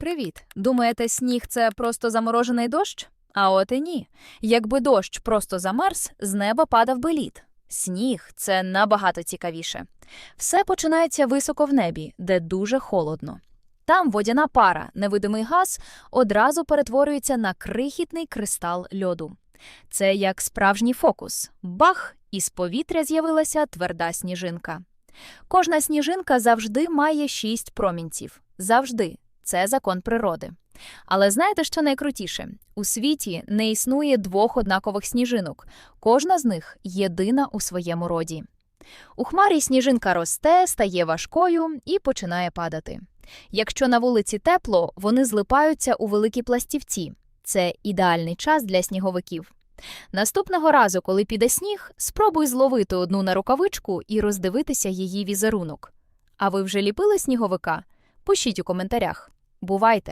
Привіт. Думаєте, сніг це просто заморожений дощ? А от і ні. Якби дощ просто замерз, з неба падав би лід. Сніг це набагато цікавіше. Все починається високо в небі, де дуже холодно. Там водяна пара, невидимий газ, одразу перетворюється на крихітний кристал льоду. Це як справжній фокус. Бах! Із повітря з'явилася тверда сніжинка. Кожна сніжинка завжди має шість промінців. Завжди. Це закон природи. Але знаєте, що найкрутіше? У світі не існує двох однакових сніжинок. Кожна з них єдина у своєму роді. У хмарі сніжинка росте, стає важкою і починає падати. Якщо на вулиці тепло, вони злипаються у великі пластівці. Це ідеальний час для сніговиків. Наступного разу, коли піде сніг, спробуй зловити одну на рукавичку і роздивитися її візерунок. А ви вже ліпили сніговика? Пишіть у коментарях. Бувайте!